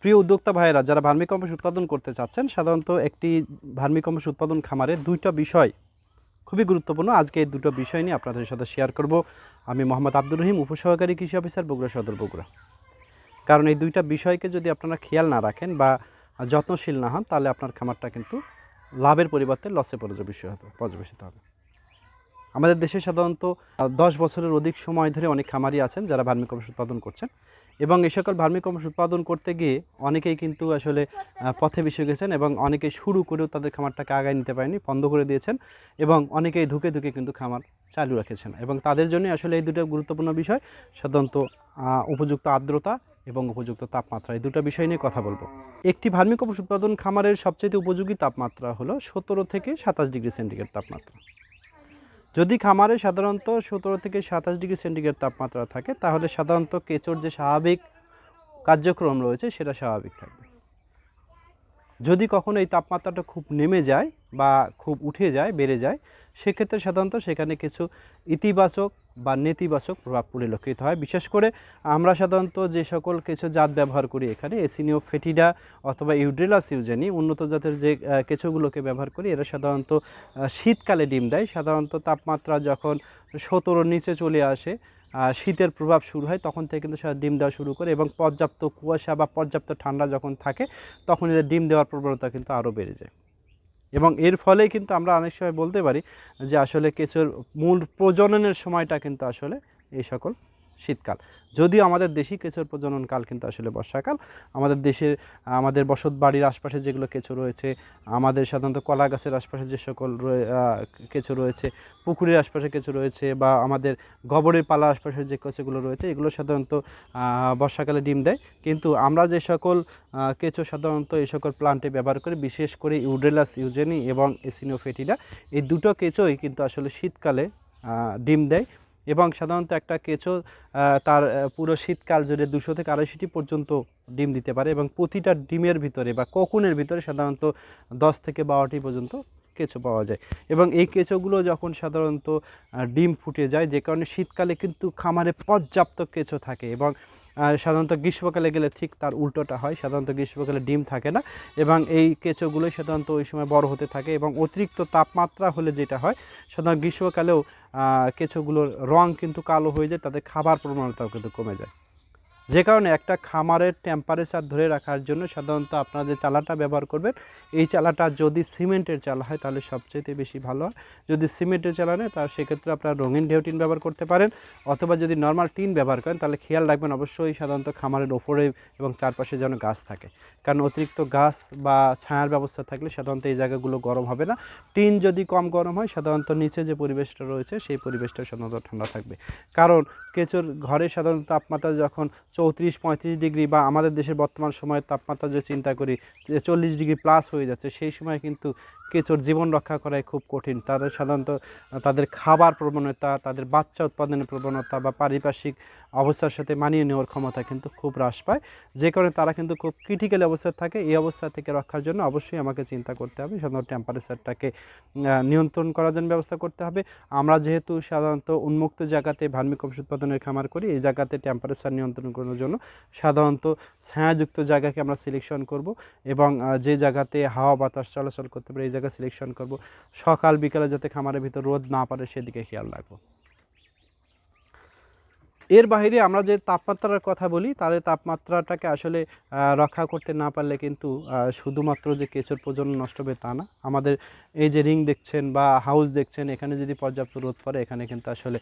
প্রিয় উদ্যোক্তা ভাইয়েরা, যারা ভার্মিকম্পোস্ট উৎপাদন করতে চাচ্ছেন, সাধারণত একটি ভার্মিকম্পোস্ট উৎপাদন খামারে দুইটা বিষয় খুবই গুরুত্বপূর্ণ। আজকে এই দুটো বিষয় নিয়ে আপনাদের সাথে শেয়ার করব। আমি মোহাম্মদ আব্দুর রহিম, উপসহকারী কৃষি অফিসার, বগুড়া সদর বগুড়া। কারণ এই দুইটা বিষয়কে যদি আপনারা খেয়াল না রাখেন বা যত্নশীল না হন, তাহলে আপনার খামারটা কিন্তু লাভের পরিবর্তে লসে পর্যবেসিত হতে, পর্যবেসিত হবে। আমাদের দেশে সাধারণত দশ বছরের অধিক সময় ধরে অনেক খামারি আছেন যারা ভার্মিকম্পোস্ট উৎপাদন করছেন। এবং এই সকল ভার্মিকম্পোস্ট উৎপাদন করতে গিয়ে অনেকেই কিন্তু আসলে পথে বসে গেছেন এবং অনেকেই শুরু করেও তাদের খামারটাকে আগায় নিতে পারেনি, বন্ধ করে দিয়েছেন এবং অনেকেই ধুকে ধুকে কিন্তু খামার চালু রেখেছেন। এবং তাদের জন্য আসলে এই দুটো গুরুত্বপূর্ণ বিষয় সাধারণত উপযুক্ত আর্দ্রতা এবং উপযুক্ত তাপমাত্রা। এই দুটো বিষয় নিয়ে কথা বলব। একটি ভার্মিকম্পোস্ট উৎপাদন খামারের সবচেয়ে উপযোগী তাপমাত্রা হলো সতেরো থেকে সাতাশ ডিগ্রি সেন্টিগ্রেড তাপমাত্রা। যদি খামারে সাধারণত সতেরো থেকে সাতাশ ডিগ্রি সেন্টিগ্রেড তাপমাত্রা থাকে, তাহলে সাধারণত কেঁচোর যে স্বাভাবিক কার্যক্রম রয়েছে, সেটা স্বাভাবিক থাকবে। যদি কখনো এই তাপমাত্রাটা খুব নেমে যায় বা খুব উঠে যায় বেড়ে যায় সেক্ষেত্রে সাধারণত সেখানে কিছু ইতিবাচক বা নেতিবাচক প্রভাব পরিলক্ষিত হয়। বিশেষ করে আমরা সাধারণত যে সকল কিছু জাত ব্যবহার করি এখানে এসিনিও ফেটিডা অথবা ইউড্রিলাস ইউজেনি উন্নত জাতের যে আহ, কেঁচোগুলোকে ব্যবহার করি এরা সাধারণত শীতকালে ডিম দেয়। সাধারণত তাপমাত্রা যখন সতেরোর নিচে চলে আসে শীতের প্রভাব শুরু হয়, তখন থেকে কিন্তু সেটা ডিম দেওয়া শুরু করে এবং পর্যাপ্ত কুয়াশা বা পর্যাপ্ত ঠান্ডা যখন থাকে, তখন এদের ডিম দেওয়ার প্রবণতা কিন্তু আরও বেড়ে যায়। এবং এর ফলে কিন্তু আমরা অনেক সময় বলতে পারি যে আসলে কেঁচোর মূল প্রজননের সময়টা কিন্তু আসলে এই সকল শীতকাল। যদিও আমাদের দেশি কেঁচোর প্রজননকাল কিন্তু আসলে বর্ষাকাল। আমাদের দেশের, আমাদের বসত বাড়ির আশপাশে যেগুলো কেঁচো রয়েছে, আমাদের সাধারণত কলা গাছের আশপাশে যে সকল কেঁচো রয়েছে, পুকুরের আশপাশে কেঁচো রয়েছে বা আমাদের গোবরের পালা আশপাশে যে কেঁচোগুলো রয়েছে, এগুলো সাধারণত বর্ষাকালে ডিম দেয়। কিন্তু আমরা যে সকল কেঁচো সাধারণত এই সকল প্লান্টে ব্যবহার করি, বিশেষ করে ইউডেলাস ইউজেনি এবং এসিনোফেটিডা, এই দুটো কেঁচোই কিন্তু আসলে শীতকালে ডিম দেয়। এবং সাধারণত একটা কেঁচো তার পুরো শীতকাল জুড়ে দুশো থেকে আড়াইশোটি পর্যন্ত ডিম দিতে পারে এবং প্রতিটা ডিমের ভিতরে বা কোকুনের ভিতরে সাধারণত দশ থেকে বারোটি পর্যন্ত কেঁচো পাওয়া যায়। এবং এই কেঁচোগুলো যখন সাধারণত ডিম ফুটে যায়, যে কারণে শীতকালে কিন্তু খামারে পর্যাপ্ত কেঁচো থাকে এবং সাধারণত গ্রীষ্মকালে গেলে ঠিক তার উল্টোটা হয়। সাধারণত গ্রীষ্মকালে ডিম থাকে না এবং এই কেঁচোগুলোই সাধারণত ওই সময় বড় হতে থাকে এবং অতিরিক্ত তাপমাত্রা হলে যেটা হয়, সাধারণত গ্রীষ্মকালেও কেঁচোগুলোর রং কিন্তু কালো হয়ে যায় তাদের খাবার প্রবণতাও কিন্তু কমে যায়। যে কারণে একটা খামারের টেম্পারেচার ধরে রাখার জন্য সাধারণত আপনারা যে চালাটা ব্যবহার করবেন, এই চালাটা যদি সিমেন্টের চালা হয় তাহলে সবচেয়ে বেশি ভালো হয়। যদি সিমেন্টের চালা নেয় তাহলে সেক্ষেত্রে আপনারা রঙিন ঢেউটিন ব্যবহার করতে পারেন অথবা যদি নর্মাল টিন ব্যবহার করেন তাহলে খেয়াল রাখবেন অবশ্যই সাধারণত খামারের ওপরে এবং চারপাশে যেন গাছ থাকে। কারণ অতিরিক্ত গাছ বা ছায়ার ব্যবস্থা থাকলে সাধারণত এই জায়গাগুলো গরম হবে না। টিন যদি কম গরম হয় সাধারণত নিচে যে পরিবেশটা রয়েছে সেই পরিবেশটা সাধারণত ঠান্ডা থাকবে। কারণ কেঁচোর ঘরে সাধারণত তাপমাত্রা যখন চৌত্রিশ, পঁয়ত্রিশ ডিগ্রি বা আমাদের দেশের বর্তমান সময়ের তাপমাত্রা যে চিন্তা করি, যে চল্লিশ ডিগ্রি প্লাস হয়ে যাচ্ছে, সেই সময় কিন্তু কেঁচোর জীবন রক্ষা করাই খুব কঠিন। তাদের সাধারণত তাদের খাবার প্রবণতা, তাদের বাচ্চা উৎপাদনের প্রবণতা বা পারিপার্শ্বিক অবস্থার সাথে মানিয়ে নেওয়ার ক্ষমতা কিন্তু খুব হ্রাস পায়। যে কারণে তারা কিন্তু খুব ক্রিটিক্যাল অবস্থায় থাকে। এই অবস্থা থেকে রক্ষার জন্য অবশ্যই আমাকে চিন্তা করতে হবে। সাধারণত টেম্পারেচারটাকে নিয়ন্ত্রণ করার জন্য ব্যবস্থা করতে হবে। আমরা যেহেতু সাধারণত উন্মুক্ত জায়গাতে ভার্মিকম্পোস্ট উৎপাদনের খামার করি, এই জায়গাতে টেম্পারেচার নিয়ন্ত্রণ করার জন্য সাধারণত ছায়াযুক্ত জায়গাকে আমরা সিলেকশন করব এবং যে জায়গাতে হাওয়া বাতাস চলাচল করতে পারে, এই জায়গা সিলেকশন করব। সকাল, বিকালে যাতে খামারের ভিতর রোদ না পারে সেদিকে খেয়াল রাখব। এর বাইরে আমরা যে তাপমাত্রার কথা বলি, তাহলে তাপমাত্রাটাকে আসলে রক্ষা করতে না পারলে কিন্তু শুধুমাত্র যে কেঁচোর প্রজনন নষ্ট হবে তা না। আমাদের এই যে রিং দেখছেন বা হাউস দেখছেন, এখানে যদি পর্যাপ্ত রোদ পড়ে, এখানে কিন্তু আসলে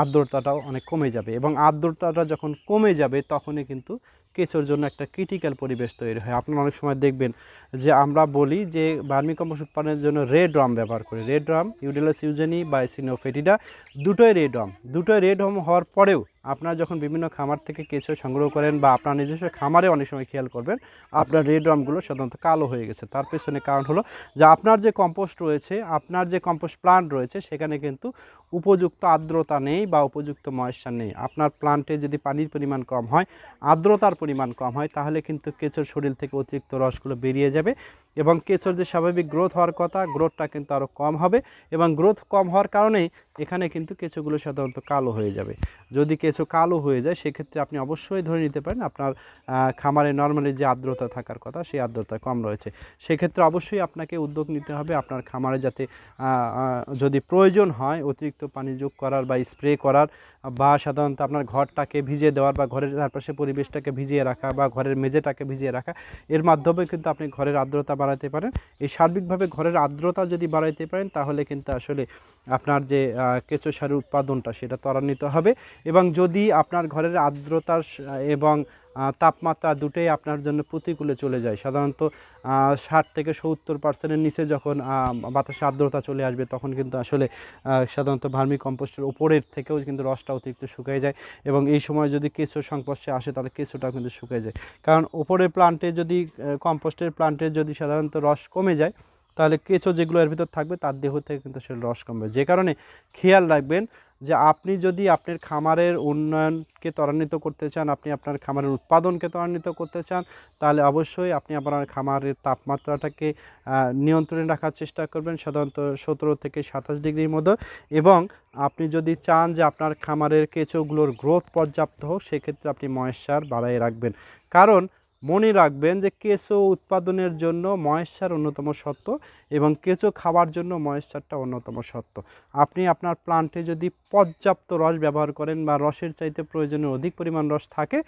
আর্দ্রতাটাও অনেক কমে যাবে এবং আর্দ্রতাটা যখন কমে যাবে, তখনই কিন্তু কেঁচোর জন্য একটা ক্রিটিক্যাল পরিবেশ তৈরি হয়। আপনারা অনেক সময় দেখবেন যে আমরা বলি যে ভার্মিকম্পোস্ট উৎপাদনের জন্য রেড ড্রাম ব্যবহার করি। রেড ড্রাম ইউডিলাস ইউজেনি বা সিনোফেটিডা দুটোই রেড ড্রাম দুটোই রেড ড্রাম হওয়ার পরেও আপনারা যখন বিভিন্ন খামার থেকে কেঁচো সংগ্রহ করেন বা আপনার নিজস্ব খামারে অনেক সময় খেয়াল করবেন, আপনার রেড ড্রামগুলো সাধারণত কালো হয়ে গেছে। তার পেছনে কারণ হলো যে আপনার যে কম্পোস্ট রয়েছে, আপনার যে কম্পোস্ট প্লান্ট রয়েছে, সেখানে কিন্তু উপযুক্ত আর্দ্রতা নেই বা উপযুক্ত ময়েশ্চার নেই। আপনার প্লান্টে যদি পানির পরিমাণ কম হয়, আর্দ্রতার পরিমাণ কম হয়, তাহলে কিন্তু কেঁচোর শরীর থেকে অতিরিক্ত রসগুলো বেরিয়ে যাবে। এবং কেঁচোর যে স্বাভাবিক গ্রোথ হওয়ার কথা গ্রোথটা কিন্তু আরও কম হবে এবং গ্রোথ কম হওয়ার কারণেই এখানে কিন্তু কেঁচোগুলো সাধারণত কালো হয়ে যাবে। যদি কেঁচো কালো হয়ে যায়, সেক্ষেত্রে আপনি অবশ্যই ধরে নিতে পারেন আপনার খামারে নর্মালি যে আর্দ্রতা থাকার কথা, সেই আর্দ্রতা কম রয়েছে। সেক্ষেত্রে অবশ্যই আপনাকে উদ্যোগ নিতে হবে আপনার খামারে যাতে যদি প্রয়োজন হয়, অতিরিক্ত পানি যোগ করার বা স্প্রে করার বা সাধারণত আপনার ঘরটাকে ভিজিয়ে দেওয়ার বা ঘরের চারপাশে পরিবেশটাকে ভিজিয়ে রাখা বা ঘরের মেঝেটাকে ভিজিয়ে রাখা, এর মাধ্যমে কিন্তু আপনি ঘরের আর্দ্রতা বাড়াতে পারেন। এই সার্বিকভাবে ঘরের আর্দ্রতা যদি বাড়াইতে পারেন, তাহলে কিন্তু আসলে আপনার যে কেঁচো সারের উৎপাদনটা সেটা ত্বরান্বিত হবে। এবং যদি আপনার ঘরের আর্দ্রতার এবং তাপমাত্রা দুটোই আপনার জন্য প্রতিকূলে চলে যায়। সাধারণত ষাট থেকে সত্তর পার্সেন্টের নিচে যখন আহ, বাতাসে আর্দ্রতা চলে আসবে তখন কিন্তু আসলে সাধারণত ভার্মি কম্পোস্টের উপরের থেকেও কিন্তু রসটা অতিরিক্ত শুকিয়ে যায় এবং এই সময় যদি কেঁচো সংস্পর্শে আসে তাহলে কেঁচোটাও কিন্তু শুকিয়ে যায়। কারণ ওপরের প্লান্টে যদি কম্পোস্টের প্লান্টে যদি সাধারণত রস কমে যায় তাহলে কেঁচো যেগুলো এর ভিতর থাকবে তার দেহ থেকে কিন্তু আসলে রস কমবে। যে কারণে খেয়াল রাখবেন যে আপনি যদি আপনার খামারের উন্নয়নকে ত্বরান্বিত করতে চান, আপনি আপনার খামারের উৎপাদনকে ত্বরান্বিত করতে চান, তাহলে অবশ্যই আপনি আপনার খামারের তাপমাত্রাটাকে নিয়ন্ত্রণে রাখার চেষ্টা করবেন, সাধারণত সতেরো থেকে সাতাশ ডিগ্রির মতো এবং আপনি যদি চান যে আপনার খামারের কেঁচোগুলোর গ্রোথ পর্যাপ্ত হোক, সেক্ষেত্রে আপনি ময়েশ্চার বাড়াই রাখবেন। কারণ মনে রাখবেন যে কেঁচো উৎপাদনের জন্য ময়েশ্চার অন্যতম সত্য এবং কেঁচো খাওয়ার জন্য ময়েশ্চারটা অন্যতম সত্য আপনি আপনার প্লান্টে যদি পর্যাপ্ত রস ব্যবহার করেন বা রসের চাইতে প্রয়োজনের অধিক পরিমাণ রস থাকে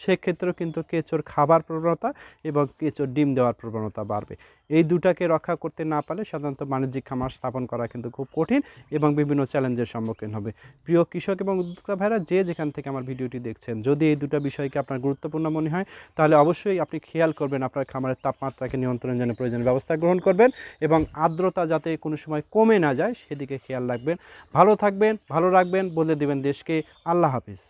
সেক্ষেত্রেও কিন্তু কেঁচোর খাবার প্রবণতা এবং কেঁচোর ডিম দেওয়ার প্রবণতা বাড়বে। এই দুটাকে রক্ষা করতে না পারলে সাধারণত বাণিজ্যিক খামার স্থাপন করা কিন্তু খুব কঠিন এবং বিভিন্ন চ্যালেঞ্জের সম্মুখীন হবে। প্রিয় কৃষক এবং উদ্যোক্তা ভাইরা যে যেখান থেকে আমার ভিডিওটি দেখছেন, যদি এই দুটো বিষয়কে আপনার গুরুত্বপূর্ণ মনে হয়, তাহলে অবশ্যই আপনি খেয়াল করবেন আপনার খামারের তাপমাত্রাকে নিয়ন্ত্রণের জন্য প্রয়োজনীয় ব্যবস্থা গ্রহণ করবেন এবং আর্দ্রতা যাতে কোনো সময় কমে না যায়, সেদিকে খেয়াল রাখবেন। ভালো থাকবেন, ভালো রাখবেন, বলে দেবেন দেশকে। আল্লাহ হাফিজ।